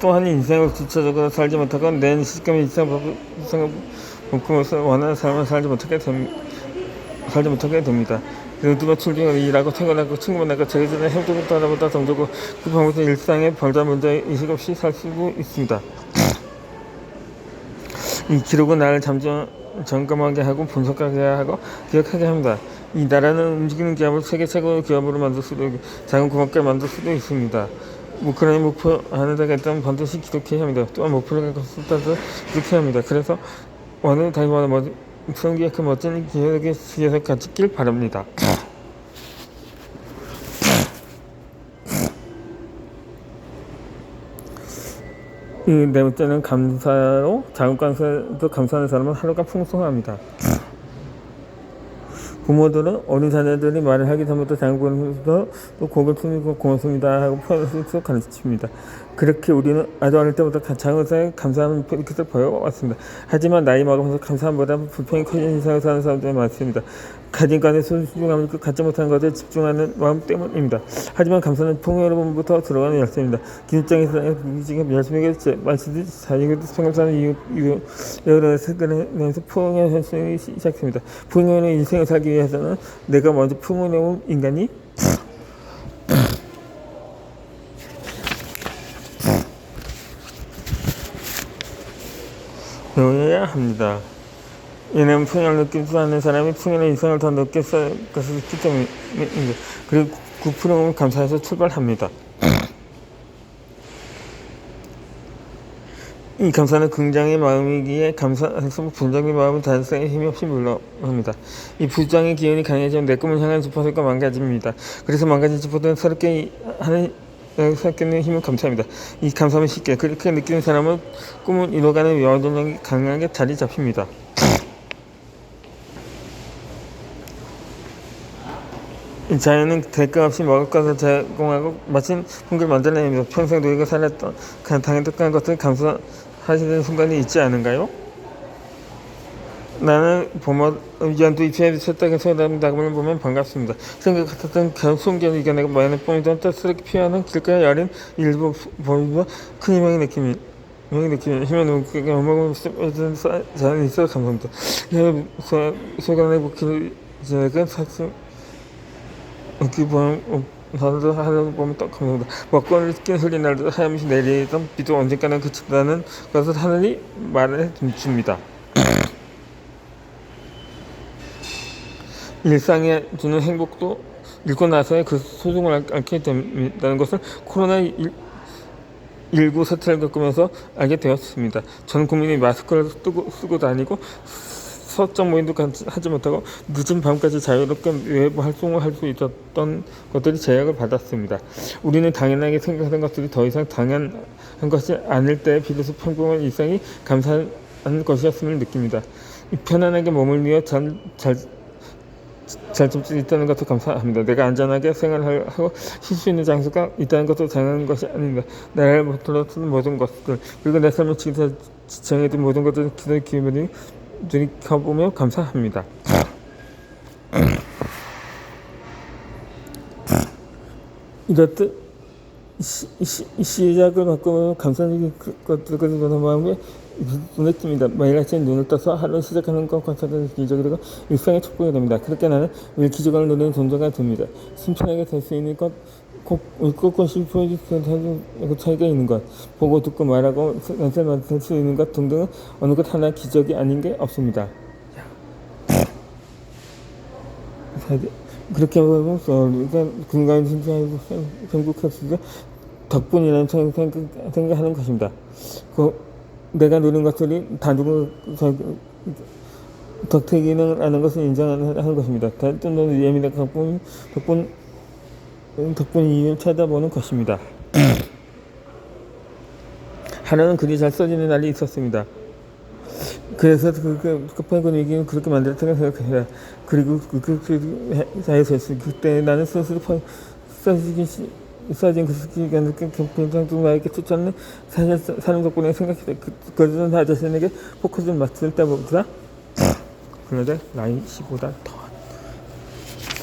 또한 인생을 구체적으로 살지 못하고 내 시스템의 일상을 묶으면서 원하는 삶을 살지 못하게 됩, 살지 못하게 됩니다. 모두가 출중하고 일하고 퇴근하고 친구 만나고 자기 전에 행복을 따라보다 덤들고 그 방법에서 일상의 별다 문제 의식 없이 살 수 있습니다. 이 기록은 나를 잠정 점검하게 하고 분석하게 하고 기억하게 합니다. 이 나라는 움직이는 기업을 세계 최고의 기업으로 만들 수도 있고 작은 고맙게 만들 수도 있습니다. 우크라이나 목표 하는 데가 있다면 반드시 기록해야 합니다. 또한 목표를 갖고 따서 기록해야 합니다. 그래서 어느 멋, 성기의 그 멋진 기억의 뒤에서 같이 길 바랍니다. 이 네 번째는 감사로 작은 감사도 감사하는 사람은 하루가 풍성합니다. 부모들은 어린 자녀들이 말을 하기 전부터 장군부터 또 곡을 품고 고맙습니다 하고 표현해서 가르칩니다. 그렇게 우리는 아주 어릴 때부터 장의사에 감사하는 표현을 보여왔습니다. 하지만 나이 먹으면서 감사함보다 불평이 커진 세상을 사는 사람들이 많습니다. 가진 간의 소중함을 갖지 못하는 것에 집중하는 마음 때문입니다. 하지만 감사는 풍요로움부터 들어가는 열쇠입니다. 기술장에서 지금 열심히 말씀드린 자유도 성감사는 이유, 이유, 여러 세계에서 풍요의 현상이 시작됩니다. 풍요로운 인생을 살기 위해서는 내가 먼저 풍요로운 인간이 되어야 합니다. 이는 풍요를 느낄 수 않는 사람이 풍요의 이상을 더 것을 있기 때문입니다. 그리고 그 풍요를 감사해서 출발합니다. 이 감사는 긍정의 마음이기에 감사해서 분정의 마음은 단상에 힘이 없이 물러갑니다. 이 부정의 기운이 강해지면 내 꿈을 향한 지퍼들과 망가집니다. 그래서 망가진 지퍼들은 새롭게 하는 생기는 힘을 감사합니다. 이 감사함을 쉽게 그렇게 느끼는 사람은 꿈을 이뤄가는 여전력이 강하게 자리 잡힙니다. 이 자연은 대가 없이 먹을 것을 제공하고 마침 풍경을 만들어냅니다. 평생 누리고 살았던 당했던 것을 감사하시는 순간이 있지 않은가요? 나는 봄어 연두 잎에 셋다게 소리나는 낙을 보면 반갑습니다. 생각 같았던 숨겨는 이겨내고 마연의 뽕이던 따스럽게 피어나는 길가에 여린 일부 보이며 큰 희망의 느낌이 희망의 느낌이 힘의 눈길에 어머니 자연이 있어 감사합니다. 소간의 복귀를 제가 사실 어떻게 보면 다들 하는 보면 딱 감사합니다. 먹고는 낀 흘린 날도 하염없이 내리던 비도 언젠가는 그친다는 것을 하늘이 말해 줍니다. 일상에 주는 행복도 읽고 나서의 그 소중을 알게 된다는 것을 코로나 19 사태를 겪으면서 알게 되었습니다. 전 국민이 마스크를 쓰고, 쓰고 다니고 서적 모임도 하지 못하고 늦은 밤까지 자유롭게 외부 활동을 할 수 있었던 것들이 제약을 받았습니다. 우리는 당연하게 생각하던 것들이 더 이상 당연한 것이 아닐 때 비로소 평범한 일상이 감사한 것이었음을 느낍니다. 편안하게 몸을 위해 잘, 잘 잘좀수 있다는 것도 감사합니다. 내가 안전하게 생활하고 쉴 수 있는 장소가 있다는 것도 당연한 것이 아닙니다. 나를 못들었던 모든 것들 그리고 내 삶을 지정해둔 모든 것들을 기도의 기회를 들이켜보며 감사합니다. 이렇듯 시, 시, 시작을 바꾸면 감사하는 그는 마음에 눈에 띕니다. 매일 아침 눈을 떠서 하루를 시작하는 것 관찰하는 기적이 되고 일상의 촉구가 됩니다. 그렇게 나는 늘 기적을 누리는 존재가 됩니다. 심플하게 될 수 있는 것, 꼭 웃고 싶어질 수 차이가 있는 것, 보고 듣고 말하고 연세 맡을 수 있는 것 등등은 어느 것 하나 기적이 아닌 게 없습니다. 그렇게 보면 우리가 건강한 신체하고 행복했을 때 덕분이라는 생각, 생각하는 것입니다. 그 내가 누린 것들이 다 누구 덕택이는 아는 것을 인정하는 것입니다. 또는 예민한 덕분 덕분 덕분 이유를 찾아보는 것입니다. 하나는 글이 잘 써지는 날이 있었습니다. 그래서 그, 그, 급한 얘기는 그렇게 만들었다고 생각해요. 그리고 그, 그, 그, 사에서 그때 나는 스스로 써지 기 써진 그 시간을 경상도 나에게 추천을 사실 사는 덕분에 생각했다. 그, 그런 나 자신에게 포커스를 맞출 때보다 그런데 라이시보다 더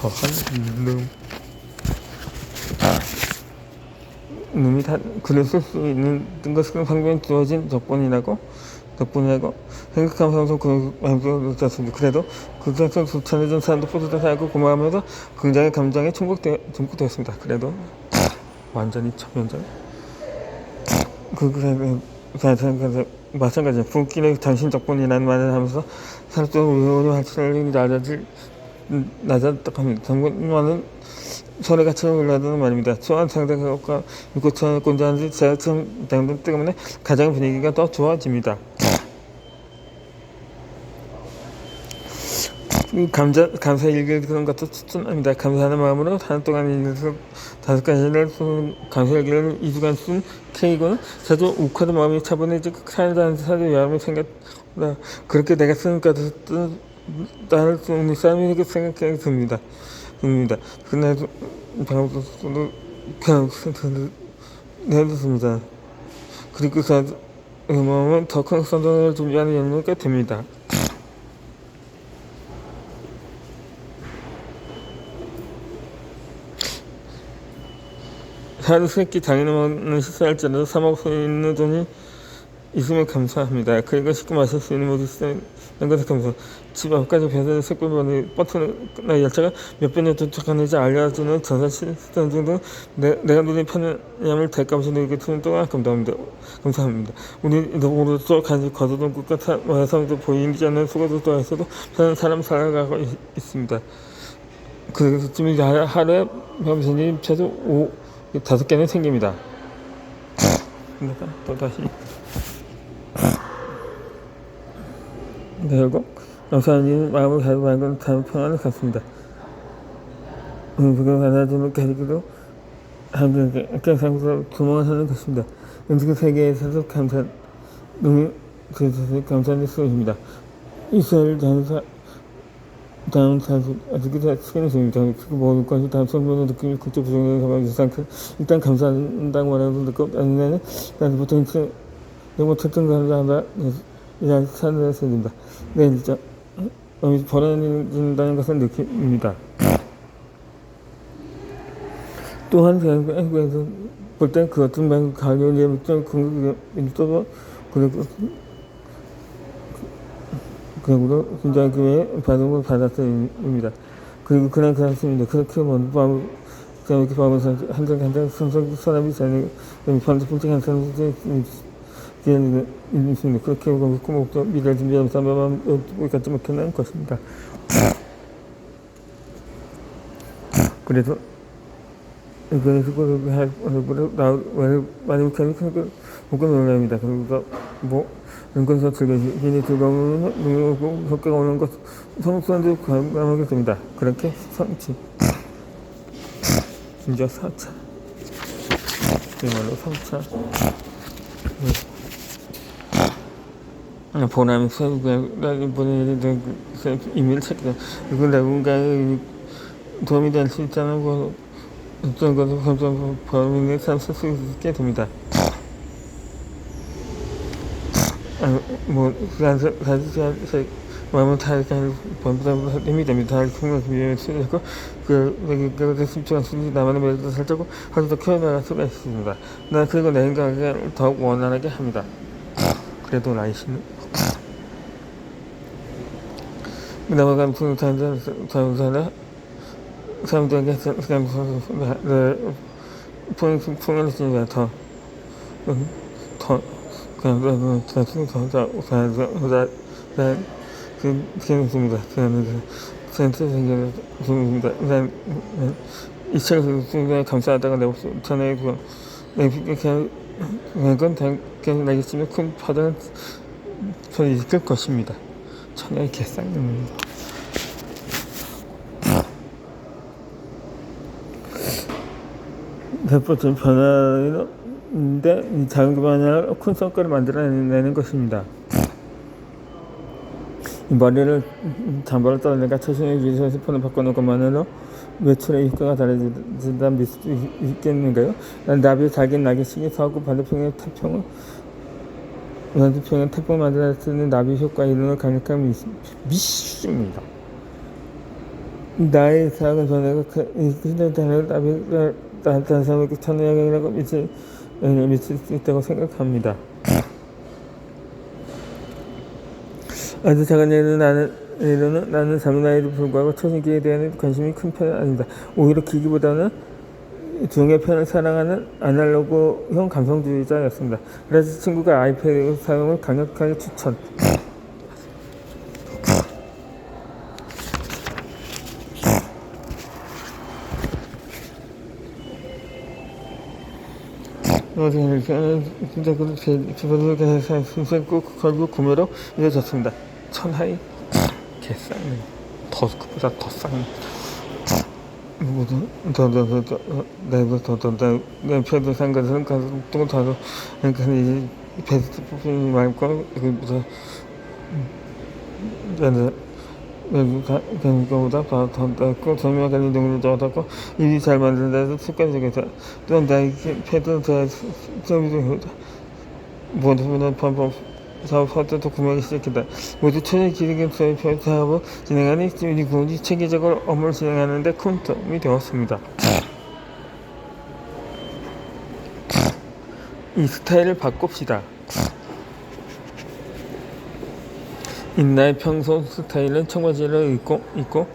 더한 놈 놈이 다 글을 쓸 수 있는 것은 상변 주어진 덕분이라고 덕분이라고 생각하면서 그 마음속으로 느꼈습니다. 그래도 그 상처 전해준 사람도 뿌듯하고 고마워하면서 굉장히 감정에 충족되, 충족되었습니다. 그래도 완전히 첫면전 그, 그, 그, 마찬가지야. 불길의 당신 덕분이라는 말을 하면서 사람적으로 위험이 할수록 낮아질, 낮았다고 합니다. 정말은 서로 같이 올라가는 말입니다. 초안 상대가 유고천을 꼰자하는 제약점 등등 때문에 가장 분위기가 더 좋아집니다. 감자, 감사 일기를 것도 추천합니다. 감사하는 마음으로 한 동안 일기를 다섯 가지를 쓰는 감사 일기를 2주간 쓴 K고는 자주 욱하는 마음이 차분해지고 사는 사람의 위험이 생겼다. 그렇게 내가 것도 나를 쓰는 사람이 생각하게 듭니다. 듭니다. 그날도 방금도 그냥 내렸습니다. 그리고 그 마음은 더큰 선전을 준비하는 연료가 됩니다. 하루 세끼 당연한 식사할지라도 사 먹을 수 있는 돈이 있으면 감사합니다. 그리고 쉽게 마실 수 있는 모두 쓰는 것에 감사. 집 앞까지 배달 색깔번호 버튼나 열차가 몇 번에 도착하는지 알려주는 전산 시스템 등등 내, 내가 눈에 편의함을 대값을 내게 주는 동안 감사합니다. 감사합니다. 우리 오른쪽 간식 거두던 국가 와서도 보이지 않는 수고도 또에서도 편한 사람 살아가고 있, 있습니다. 그래서 지금 하루에 병신이 최소 5 다섯 개는 생깁니다. 그러니까 또 다시 결국 영사님 마음을 가지고 만든 다음 평안을 갖습니다. 그걸 받아주는 계기로 함께 상에서 구멍을 하는 것입니다. 음식 세계에서도 감사, 너무 그래서 감사의 수입니다. 이스라엘 장사 다음 사실 아직 시간이 됩니다. 그리고 모든 것이 다음 성면의 느낌이 그쪽 부정에 가면 유상크 일단 감사한다고 말하는 느낌 아니면은 난 보통 너무 특정가를 한다 이런 산을 써준다. 네, 진짜 벌어진다는 것을 느낍니다. 또한 볼때 그 어떤 말 가격에 좀 궁극이 있어서 그리고 그으로 훈장교회 받음을 받았습니다. 그리고 그날 그렇습니다. 그렇게 먼 밤, 이렇게 밤을 한장 한장 성성 사람이 자는 불쩍 한 사람이 있습니다. 그렇게 먹고 미래를 준비하면서 마음 갖지 못하는 것입니다. 그래서 그래서 그걸 나 많이 먹고 놀랍니다. 그리고 뭐 인권사 즐겨지니 즐거움은 능력고 효과가 오는 것 성수한테 감하겠습니다. 그렇게 성취. 진짜 4차. 이말로 3차. 보람 세우가 보내는 이메일 찾기다 이거 누군가에 도움이 될 수 있다는 거 어떤 것을 감정 범인의 삶쓸수 있게 됩니다. 뭐 사실 사실 마음은 다 이렇게 범부담 힘이 됩니다. 다 풍요를 위해 쓰고 그 그것에 숨지만 숨지 나만의 매력도 살자고 하루도 키워나갈 수가 있습니다. 나 그리고 내 생각을 더욱 원활하게 합니다. 그래도 나이씨는 넘어간 풍요탄전 자연사나 사람들에게 풍요를 주니까 더 더, 그냥 자신이 더그 생겼습니다. 저는 센터. 난이 책을 굉장히 감사하다가 내고 전에 그 그건 그냥 내겠지만 큰 파장은 저는 있을 것입니다. 천의 개쌍입니다. 첫 번째 변화 인데 작은 변화를 큰 성과를 만들어내는 것입니다. 머리를 장발을 떠내가 초심의 위에서 스폰을 바꿔놓은 것만으로 매출의 효과가 달라진다 믿을 수 있겠는가요? 난 나비 달긴 날개치기 서구 반대편의 태평을 연습평에 태풍 만들어 쓰는 나비 효과 이론을 미시, 미시입니다. 나의 사악은 전에가 그들 단을 나비가 나한테 사람에게 천연약이라고 미칠 영향을 미칠 수 있다고 생각합니다. 아주 작은 예는 나는 예로는 나는 작은 아이도 불구하고 초신기에 대한 관심이 큰 편은 아닙니다. 오히려 기기보다는 중의 편을 사랑하는 아날로그형 감성주의자였습니다. 그래서 친구가 아이패드 사용을 강력하게 추천. 진짜 그 그냥 순수히 꼭 결국 구매로 이어졌습니다. 천하이 개쌍네. 더 그보다 더 쌍네. 모두 더더더더 내가 더더더 내 표도 산 것은 가도 다도 그러니까 이 베스트 부분이 말고 그보다 것보다 더더 낫고 이동을 더 낫고 일이 잘 만든다서 습관적이다 또 나의 패드 더 서비스 모두보다 방법 사업 활동도 구매하기 시작했다. 모두 천연 기능의 사업을 진행하는 우리 군이 체계적으로 업무를 진행하는 데 큰 도움이 되었습니다. 이 스타일을 바꿉시다. 인나의 평소 스타일은 청바지를 입고 입고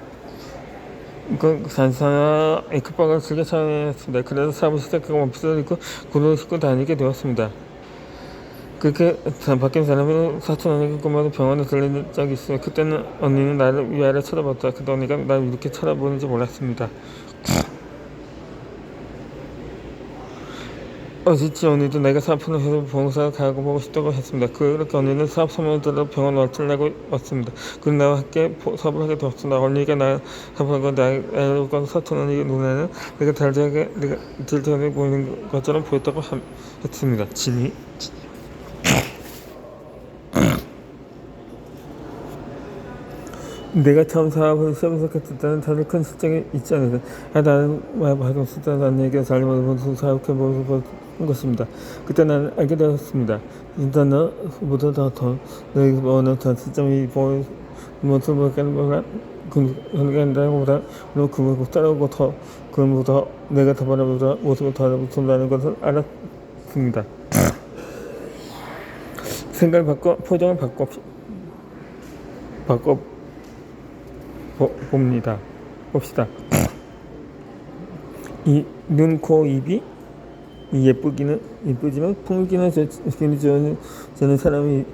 그 산사나 에크박을 즐겨 사용했습니다. 그래서 사업을 시작하고 오피스를 입고 구를 신고 다니게 되었습니다. 그렇게 바뀐 사람은 사촌 언니가 꿈마다 병원에 들린 적이 있어요. 그때는 언니는 나를 위아래 쳐다봤다. 그때 언니가 날 이렇게 쳐다보는지 몰랐습니다. 어지치 언니도 내가 사업하는 회사 봉사 가고 보고 싶다고 했습니다. 그렇게 언니는 사업 소문을 들어 병원 와틀라고 왔습니다. 그리고 나와 함께 사업을 하게 되었습니다. 언니가 나 사업한 건 나가 사촌 언니 눈에는 내가 달달하게 내가 들달해 보이는 것처럼 보였다고 했습니다. 진이 내가 처음 사업을 시작했을 때는 다들 큰 실적이 있지 않을까. 아, 나는 말하고 싶다. 난 얘기가 잘 맞아서 사업해보고 한 것입니다. 그때 나는 알게 되었습니다. 일단 너보다 더, 더, 너에게 어느 더 시점이 보이, 모습을 깨는 그, 아니라보다, 너 그걸 따라오고 더, 그보다 내가 더 바라보다 모습을 더 알아본다는 것을 알았습니다. 생각을 바꿔, 포장을 바꿔, 바꿔, 보, 봅니다. 봅시다. 이 눈, 코, 입이 예쁘기는 예쁘지만 풍기는 저, 저는, 저는 사람이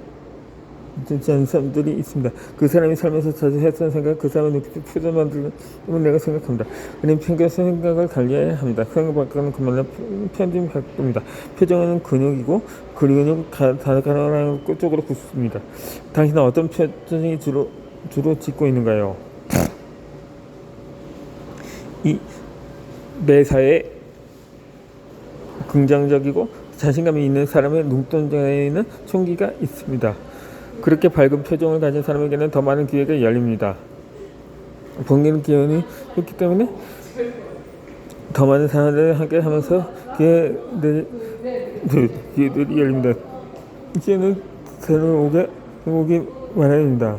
않은 사람들이 있습니다. 그 사람이 살면서 자주 했던 생각, 그 사람의 눈빛 표정 만들면 내가 생각합니다. 그는 평균 생각을 달리해야 합니다. 생각 바꾸는 그말로 편집 바꿉니다. 표정은 근육이고 그 근육 다가라는 쪽으로 굳습니다. 당신은 어떤 표정이 주로 주로 짓고 있는가요? 이 매사에 긍정적이고 자신감이 있는 사람의 눈동자에는 총기가 있습니다. 그렇게 밝은 표정을 가진 사람에게는 더 많은 기회가 열립니다. 번개는 기운이 있기 때문에 더 많은 사람들을 함께 하면서 기회들, 기회들이 열립니다. 기회는 새로 오게, 오기 마련입니다.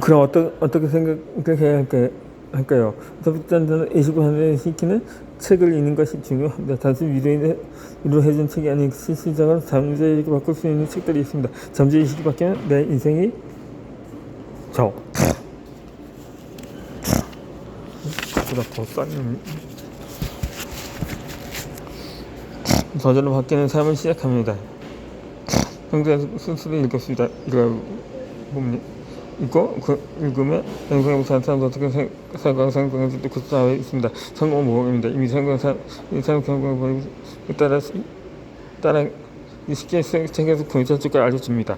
그럼 어떠, 어떻게 생각해야 할까요? 할까요? 첫 번째는 29년에 시키는 책을 읽는 것이 중요합니다. 단순 위로인의 위로해준 책이 아닌 실질적으로 잠재의식을 바꿀 수 있는 책들이 있습니다. 잠재의식이 바뀌면 내 인생이 저 보다 더싼 저절로 바뀌는 삶을 시작합니다. 평소에 스스로 읽었습니다. 뭡니까? 이거 그 읽으면 영상을 잘 사람도 어떻게 살고 성공할지도 그 사에 있습니다. 성공 모험입니다. 이미 성공한 이상 경험을 따라 따라 쉽게 책에서 구매자 쪽을 알려줍니다.